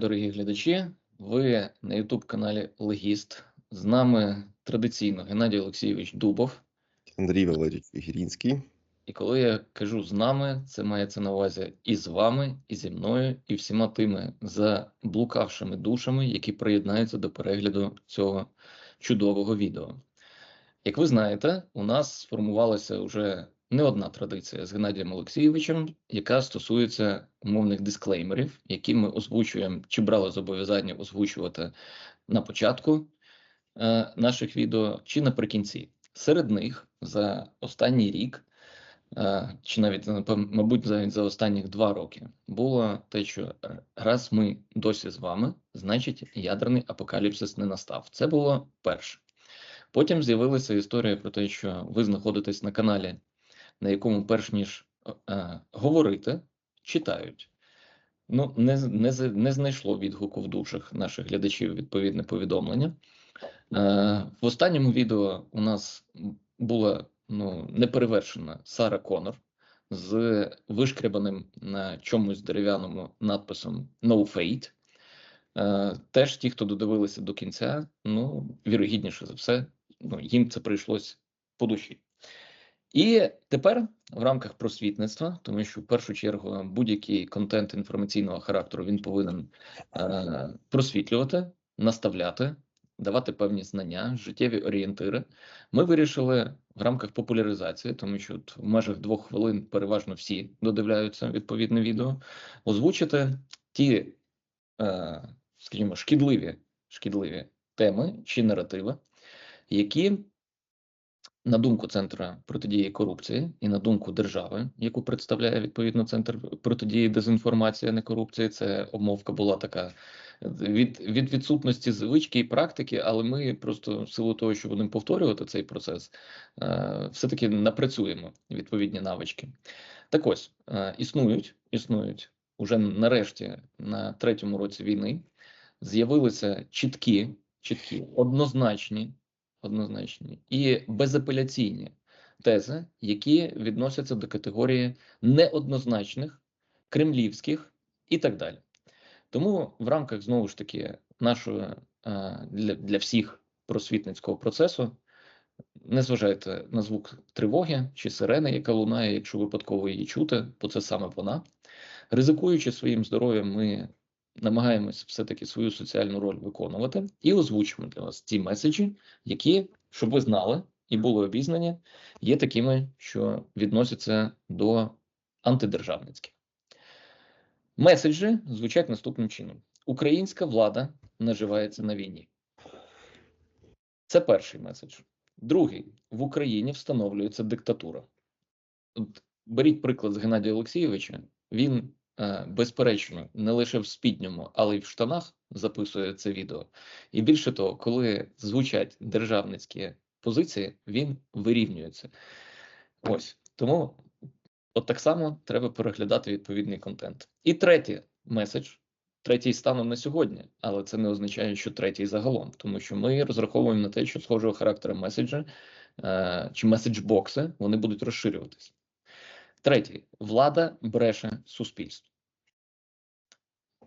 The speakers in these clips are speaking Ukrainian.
Дорогі глядачі, ви на youtube каналі Легіст. З нами традиційно Геннадій Олексійович Дубов. Андрій Валерійович Гірінський. І коли я кажу з нами, це мається на увазі і з вами, і зі мною, і всіма тими заблукавшими душами, які приєднаються до перегляду цього чудового відео. Як ви знаєте, у нас сформувалася вже не одна традиція з Геннадієм Олексійовичем, яка стосується умовних дисклеймерів, які ми озвучуємо чи брали зобов'язання озвучувати на початку е, наших відео, чи наприкінці. Серед них за останній рік, е, чи навіть мабуть, навіть за останніх два роки, було те, що раз ми досі з вами, значить ядерний апокаліпсис не настав. Це було перше. Потім з'явилася історія про те, що ви знаходитесь на каналі, на якому, перш ніж е, говорити, читають. Ну, не, не, не знайшло відгуку в душах наших глядачів відповідне повідомлення. Е, в останньому відео у нас була ну, неперевершена Сара Конор з вишкрябаним на чомусь дерев'яному надписом No Fate. Е, теж ті, хто додивилися до кінця, ну, вірогідніше за все, ну, їм це прийшлось по душі. І тепер в рамках просвітництва, тому що в першу чергу будь-який контент інформаційного характеру він повинен е, просвітлювати, наставляти, давати певні знання, життєві орієнтири. Ми вирішили в рамках популяризації, тому що в межах двох хвилин переважно всі додивляються відповідне відео, озвучити ті, е, скажімо, шкідливі, шкідливі теми чи наративи, які на думку Центру протидії корупції і на думку держави, яку представляє відповідно Центр протидії дезінформації, а не корупції, це обмовка була така від, від відсутності звички і практики, але ми просто в силу того, що будемо повторювати цей процес, е, все-таки напрацюємо відповідні навички. Так ось е, існують, існують уже нарешті на третьому році війни з'явилися чіткі, чіткі, однозначні однозначні і безапеляційні тези, які відносяться до категорії неоднозначних, кремлівських і так далі. Тому в рамках знову ж таки нашого е, для, для всіх просвітницького процесу не зважайте на звук тривоги чи сирени, яка лунає, якщо випадково її чути, бо це саме вона. Ризикуючи своїм здоров'ям, ми намагаємось все-таки свою соціальну роль виконувати і озвучимо для вас ті меседжі, які, щоб ви знали і були обізнані, є такими, що відносяться до антидержавницьких. Меседжі звучать наступним чином: Українська влада наживається на війні. Це перший меседж. Другий в Україні встановлюється диктатура. От беріть приклад з Геннадія Олексійовича. Він безперечно не лише в спідньому, але й в штанах записує це відео. І більше того, коли звучать державницькі позиції, він вирівнюється. Ось тому, от так само треба переглядати відповідний контент. І третій меседж. Третій станом на сьогодні, але це не означає, що третій загалом, тому що ми розраховуємо на те, що схожого характеру меседжі е, чи меседж-бокси вони будуть розширюватися. Третій влада бреше суспільству.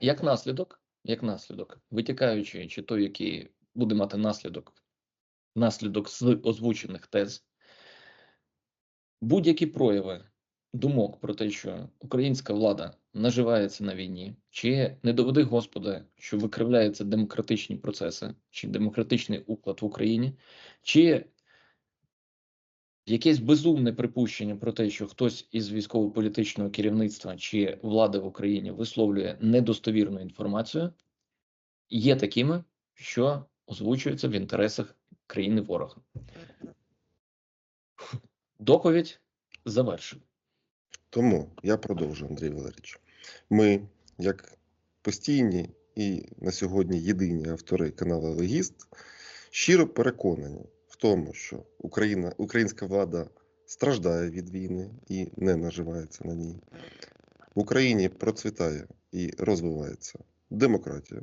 Як наслідок, як наслідок, витікаючи, чи той, який буде мати наслідок, наслідок з озвучених тез, будь-які прояви думок про те, що українська влада наживається на війні, чи не доведи Господа, що викривляються демократичні процеси, чи демократичний уклад в Україні, чи якесь безумне припущення про те, що хтось із військово-політичного керівництва чи влади в Україні висловлює недостовірну інформацію, є такими, що озвучуються в інтересах країни ворога. Доповідь завершена. Тому я продовжу, Андрій Валерійович. Ми, як постійні і на сьогодні єдині автори каналу Легіст, щиро переконані тому, що Україна, українська влада страждає від війни і не наживається на ній. В Україні процвітає і розвивається демократія,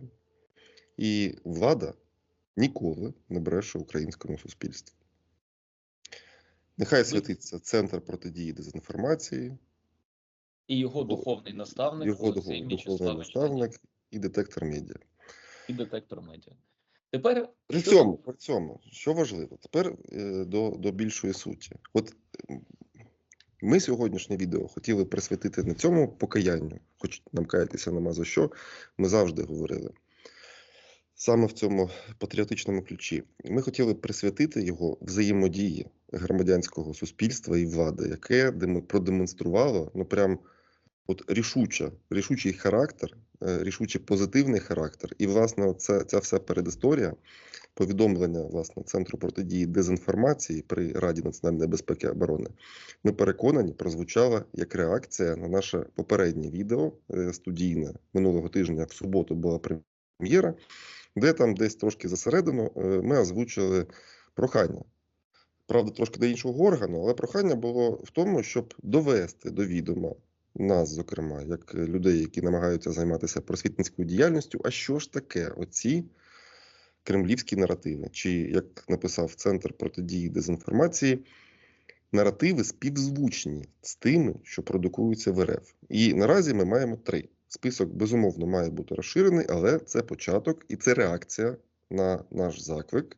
і влада ніколи не бреше українському суспільству. Нехай святиться Центр протидії дезінформації, І його духовний наставник його Олексій духовний наставник і детектор медіа. і детектор медіа. Тепер При цьому, при цьому, що важливо, тепер е, до, до більшої суті. От ми сьогоднішнє відео хотіли присвятити не цьому покаянню, хоч нам каятися нема за що, ми завжди говорили. Саме в цьому патріотичному ключі. Ми хотіли присвятити його взаємодії громадянського суспільства і влади, яке демо- продемонструвало ну прям от рішуче, рішучий характер, е, рішучий позитивний характер. І, власне, це, ця вся передісторія, повідомлення власне Центру протидії дезінформації при Раді національної безпеки і оборони, ми переконані, прозвучала як реакція на наше попереднє відео е, студійне минулого тижня. В суботу була прем'єра, де там десь трошки засередину е, ми озвучили прохання. Правда, трошки до іншого органу, але прохання було в тому, щоб довести до відома нас, зокрема, як людей, які намагаються займатися просвітницькою діяльністю, а що ж таке оці кремлівські наративи, чи як написав Центр протидії дезінформації, наративи співзвучні з тими, що продукуються в РФ. І наразі ми маємо три. Список безумовно має бути розширений, але це початок і це реакція на наш заклик.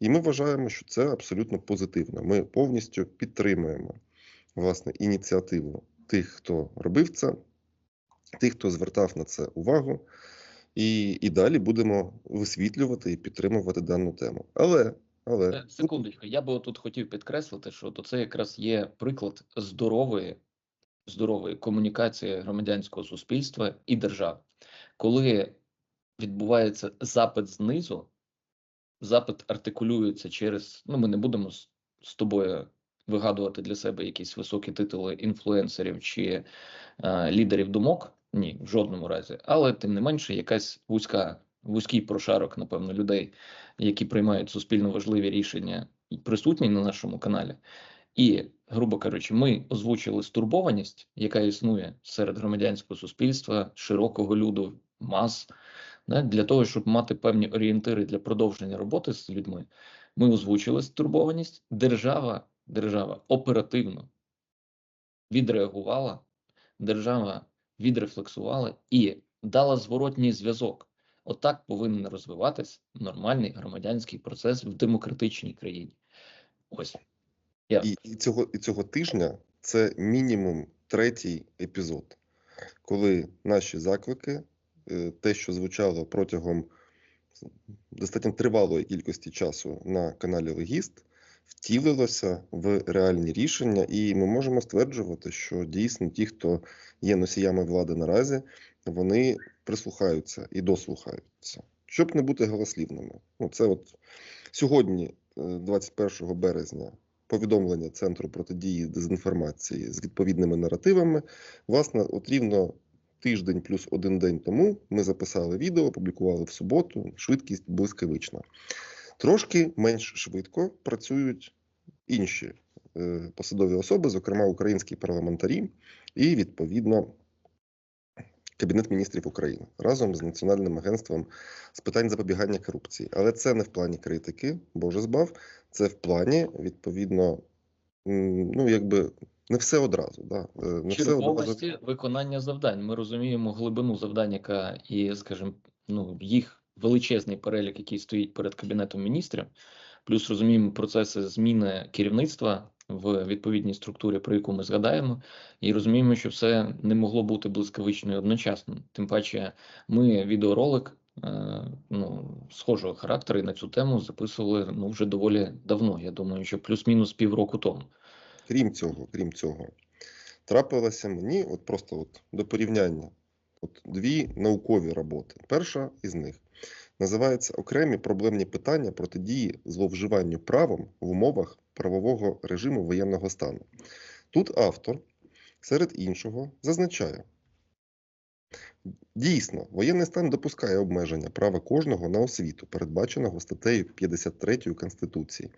І ми вважаємо, що це абсолютно позитивно. Ми повністю підтримуємо власне ініціативу тих, хто робив це, тих, хто звертав на це увагу. І, і далі будемо висвітлювати і підтримувати дану тему. Але, але Е, Секундочку, я би тут хотів підкреслити, що то це якраз є приклад здорової, здорової комунікації громадянського суспільства і держави. Коли відбувається запит знизу, запит артикулюється через. Ну, ми не будемо з, з тобою вигадувати для себе якісь високі титули інфлюенсерів чи е, лідерів думок. Ні, в жодному разі. Але тим не менше, якась вузька, вузький прошарок, напевно, людей, які приймають суспільно важливі рішення, присутні на нашому каналі. І, грубо кажучи, ми озвучили стурбованість, яка існує серед громадянського суспільства, широкого люду, мас, да, для того, щоб мати певні орієнтири для продовження роботи з людьми. Ми озвучили стурбованість. Держава, держава оперативно відреагувала, держава відрефлексувала і дала зворотній зв'язок. Отак повинен розвиватись нормальний громадянський процес в демократичній країні. Ось я і, і, цього, і цього тижня це мінімум третій епізод, коли наші заклики, е, те, що звучало протягом достатньо тривалої кількості часу на каналі Легіст, втілилося в реальні рішення, і ми можемо стверджувати, що дійсно ті, хто є носіями влади наразі, вони прислухаються і дослухаються, щоб не бути голослівними. Ну, це от сьогодні, е, 21 березня, повідомлення Центру протидії дезінформації з відповідними наративами. Власне, от рівно тиждень плюс один день тому ми записали відео, опублікували в суботу. Швидкість блискавична. Трошки менш швидко працюють інші е, посадові особи, зокрема українські парламентарі, і відповідно Кабінет міністрів України разом з Національним агентством з питань запобігання корупції. Але це не в плані критики, Боже збав, це в плані відповідно, ну якби не все одразу. Да? е, Не все одразу. черговості виконання завдань. Ми розуміємо глибину завдань, яка і, скажімо, ну їх величезний перелік, який стоїть перед кабінетом міністрів. Плюс розуміємо процеси зміни керівництва в відповідній структурі, про яку ми згадаємо, і розуміємо, що все не могло бути блискавично і одночасно. Тим паче, ми відеоролик е, ну, схожого характеру на цю тему записували ну вже доволі давно. Я думаю, що плюс-мінус півроку тому. Крім цього, крім цього, трапилося мені, от просто от до порівняння, от дві наукові роботи. Перша із них називається Окремі проблемні питання протидії зловживанню правом в умовах правового режиму воєнного стану. Тут автор, серед іншого, зазначає. Дійсно, воєнний стан допускає обмеження права кожного на освіту, передбаченого статтею 53 Конституції.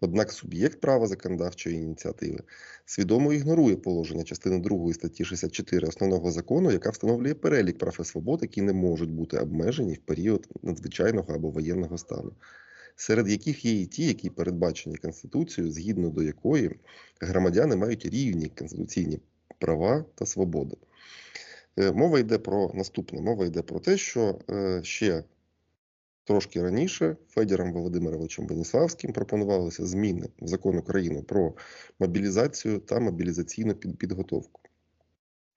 Однак суб'єкт права законодавчої ініціативи свідомо ігнорує положення частини 2 статті 64 основного закону, яка встановлює перелік прав і свобод, які не можуть бути обмежені в період надзвичайного або воєнного стану, серед яких є і ті, які передбачені Конституцією, згідно до якої громадяни мають рівні конституційні права та свободи. Е, Мова йде про наступне: мова йде про те, що е, ще трошки раніше Федіром Володимировичем Веніславським пропонувалися зміни в закон України про мобілізацію та мобілізаційну підготовку.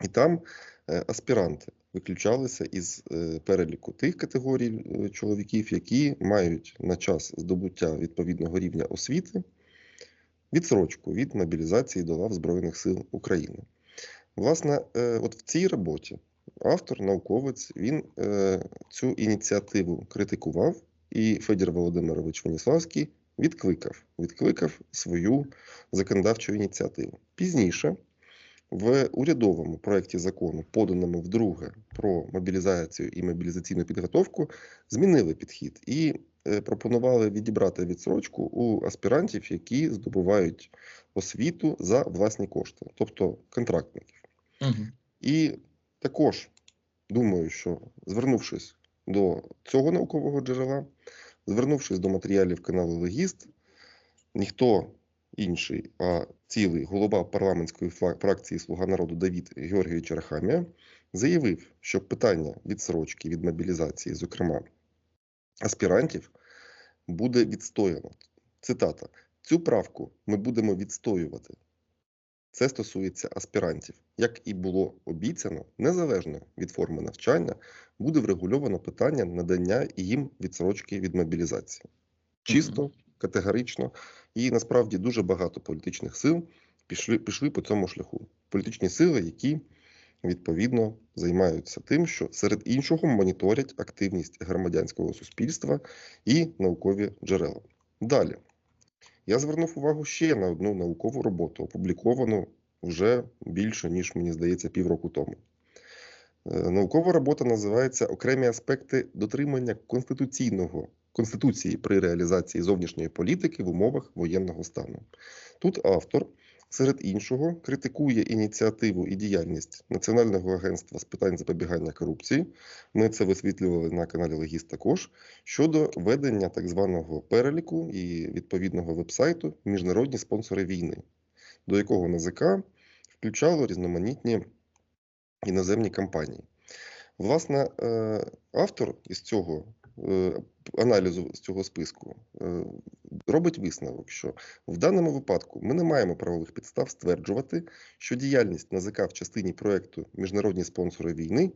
І там е, аспіранти виключалися із переліку тих категорій чоловіків, які мають на час здобуття відповідного рівня освіти відсрочку від мобілізації до лав Збройних сил України. Власне, е, от в цій роботі автор, науковець, він е, цю ініціативу критикував, і Федір Володимирович Веніславський відкликав, відкликав свою законодавчу ініціативу. Пізніше в урядовому проєкті закону, поданому вдруге про мобілізацію і мобілізаційну підготовку, змінили підхід і е, пропонували відібрати відсрочку у аспірантів, які здобувають освіту за власні кошти, тобто контрактників. І також думаю, що звернувшись до цього наукового джерела, звернувшись до матеріалів каналу Легіст, ніхто інший, а цілий голова парламентської фра- фракції Слуга народу Давід Георгійович Арахамія заявив, що питання відсрочки від мобілізації, зокрема аспірантів, буде відстояно. Цитата: цю правку ми будемо відстоювати. Це стосується аспірантів. Як і було обіцяно, незалежно від форми навчання, буде врегульовано питання надання їм відсрочки від мобілізації. Чисто, категорично, і насправді дуже багато політичних сил пішли, пішли по цьому шляху. Політичні сили, які відповідно займаються тим, що серед іншого моніторять активність громадянського суспільства і наукові джерела. Далі. Я звернув увагу ще на одну наукову роботу, опубліковану вже більше, ніж мені здається, півроку тому. Е, Наукова робота називається Окремі аспекти дотримання конституційного конституції при реалізації зовнішньої політики в умовах воєнного стану. Тут автор, серед іншого, критикує ініціативу і діяльність Національного агентства з питань запобігання корупції. Ми це висвітлювали на каналі Легіст також щодо ведення так званого переліку і відповідного вебсайту Міжнародні спонсори війни, до якого НАЗК включало різноманітні іноземні компанії. Власне, е, автор із цього е, аналізу з цього списку е, робить висновок, що в даному випадку ми не маємо правових підстав стверджувати, що діяльність НАЗК в частині проекту Міжнародні спонсори війни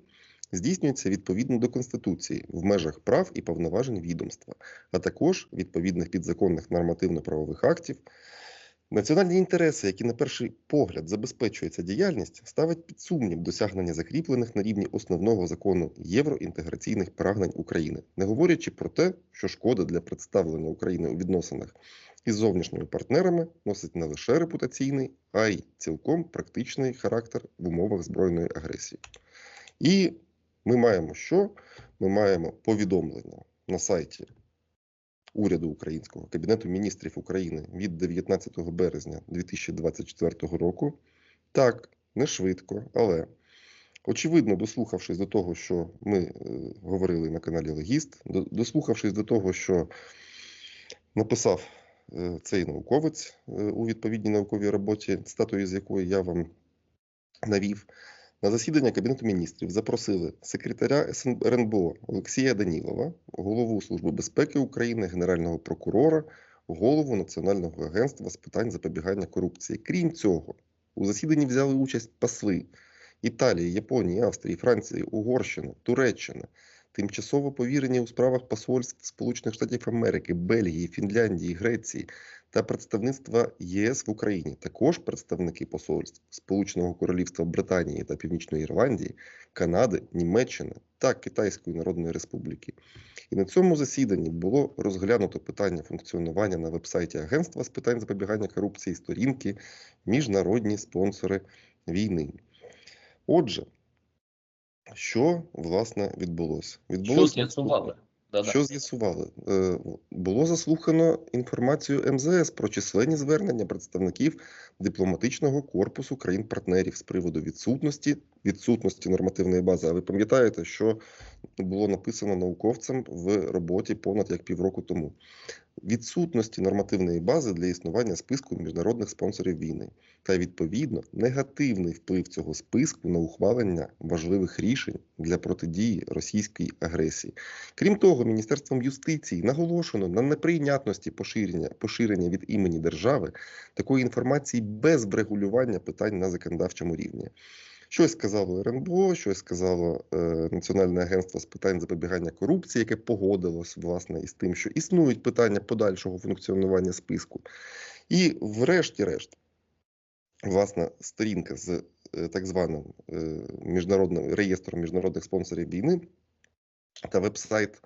здійснюється відповідно до Конституції в межах прав і повноважень відомства, а також відповідних підзаконних нормативно-правових актів. Національні інтереси, які на перший погляд забезпечує ця діяльність, ставить під сумнів досягнення закріплених на рівні основного закону євроінтеграційних прагнень України, не говорячи про те, що шкода для представлення України у відносинах із зовнішніми партнерами носить не лише репутаційний, а й цілком практичний характер в умовах збройної агресії. І ми маємо що? Ми маємо повідомлення на сайті уряду українського Кабінету міністрів України від 19 березня 2024 року. Так, не швидко, але очевидно, дослухавшись до того, що ми е, говорили на каналі Легіст, до- дослухавшись до того, що написав е, цей науковець е, у відповідній науковій роботі, статую з якої я вам навів. На засідання Кабінету міністрів запросили секретаря РНБО Олексія Данілова, голову Служби безпеки України, генерального прокурора, голову Національного агентства з питань запобігання корупції. Крім цього, у засіданні взяли участь посли Італії, Японії, Австрії, Франції, Угорщини, Туреччини, тимчасово повірені у справах посольств Сполучених Штатів Америки, Бельгії, Фінляндії, Греції та представництва ЄС в Україні. Також представники посольств Сполученого Королівства Британії та Північної Ірландії, Канади, Німеччини та Китайської Народної Республіки. І на цьому засіданні було розглянуто питання функціонування на вебсайті Агентства з питань запобігання корупції сторінки Міжнародні спонсори війни. Отже, що власне відбулося? Що з'ясували? Що з'ясували? Е, Було заслухано інформацію МЗС про численні звернення представників дипломатичного корпусу країн-партнерів з приводу відсутності відсутності нормативної бази. А ви пам'ятаєте, що було написано науковцем в роботі понад як півроку тому? Відсутності нормативної бази для існування списку міжнародних спонсорів війни та відповідно негативний вплив цього списку на ухвалення важливих рішень для протидії російській агресії. Крім того, Міністерством юстиції наголошено на неприйнятності поширення, поширення від імені держави такої інформації без врегулювання питань на законодавчому рівні. Щось сказало РНБО, щось сказало е, Національне агентство з питань запобігання корупції, яке погодилось власне із тим, що існують питання подальшого функціонування списку. І, врешті-решт, власна сторінка з е, так званим е, міжнародним реєстром міжнародних спонсорів війни та веб-сайт.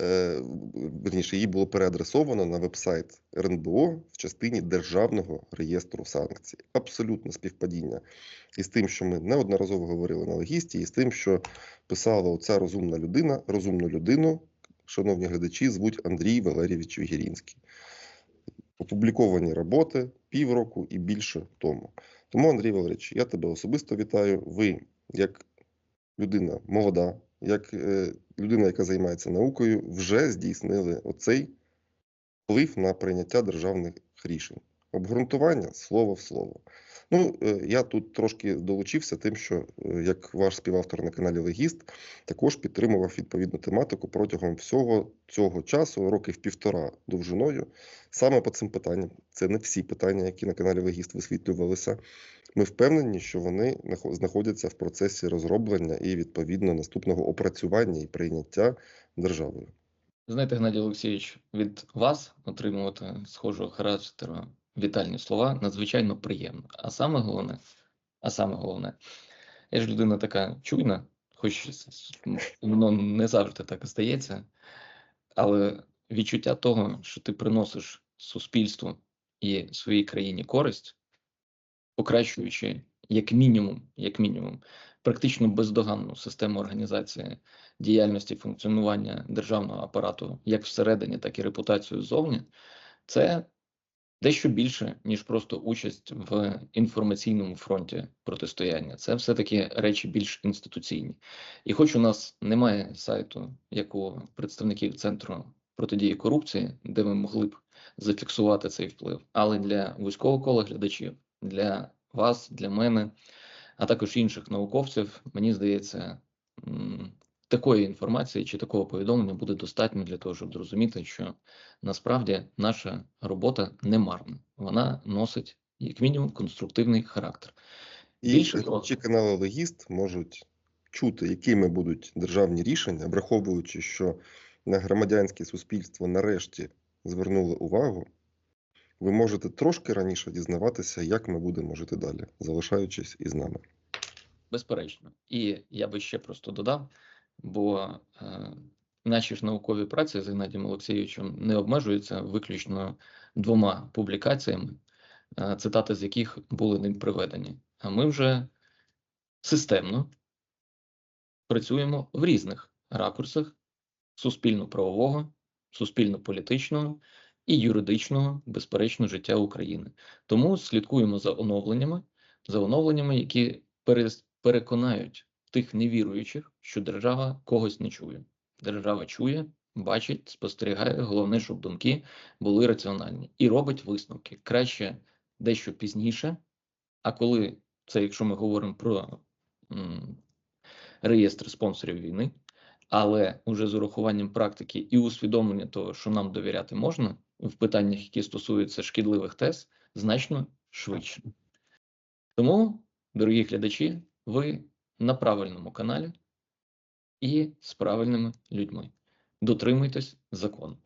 Е, Верніше, її було переадресовано на веб-сайт РНБО в частині Державного реєстру санкцій. Абсолютно співпадіння із тим, що ми неодноразово говорили на легісті, і з тим, що писала оця розумна людина, розумну людину, шановні глядачі, звуть Андрій Валерійович Вігірінський. Опубліковані роботи півроку і більше тому. Тому, Андрій Валерійович, я тебе особисто вітаю. Ви, як людина молода, як е, людина, яка займається наукою, вже здійснили оцей вплив на прийняття державних рішень. Обґрунтування слово в слово. Ну, е, я тут трошки долучився тим, що е, як ваш співавтор на каналі Легіст, також підтримував відповідну тематику протягом всього цього часу, років півтора довжиною, саме по цим питанням. Це не всі питання, які на каналі Легіст висвітлювалися. Ми впевнені, що вони нахо- знаходяться в процесі розроблення і відповідно наступного опрацювання і прийняття державою. Знаєте, Геннадій Олексійович, від вас отримувати схожого характеру вітальні слова надзвичайно приємно. А саме головне, а саме головне, я ж людина така чуйна, хоч воно не завжди так здається, але відчуття того, що ти приносиш суспільству і своїй країні користь, покращуючи як мінімум, як мінімум, практично бездоганну систему організації діяльності функціонування державного апарату як всередині, так і репутацію ззовні, це дещо більше, ніж просто участь в інформаційному фронті протистояння. Це все-таки речі більш інституційні. І хоч у нас немає сайту, як у представників центру протидії корупції, де ми могли б зафіксувати цей вплив, але для вузького кола глядачів, для вас, для мене, а також інших науковців, мені здається, такої інформації чи такого повідомлення буде достатньо для того, щоб зрозуміти, що насправді наша робота не марна. Вона носить як мінімум конструктивний характер. І глядачі каналу Легіст можуть чути, якими будуть державні рішення, враховуючи, що на громадянське суспільство нарешті звернули увагу. Ви можете трошки раніше дізнаватися, як ми будемо жити далі, залишаючись із нами. Безперечно. І я би ще просто додав, бо е, наші ж наукові праці з Геннадієм Олексійовичем не обмежуються виключно двома публікаціями, е, цитати з яких були ним приведені. А ми вже системно працюємо в різних ракурсах суспільно-правового, суспільно-політичного і юридичного, безперечно, життя України. Тому слідкуємо за оновленнями, за оновленнями, які переконають тих невіруючих, що держава когось не чує. Держава чує, бачить, спостерігає. Головне, щоб думки були раціональні і робить висновки. Краще дещо пізніше. А коли це, якщо ми говоримо про м, реєстр спонсорів війни, але уже з урахуванням практики і усвідомлення того, що нам довіряти можна в питаннях, які стосуються шкідливих тез, значно швидше. Тому, дорогі глядачі, ви на правильному каналі і з правильними людьми. Дотримуйтесь закону.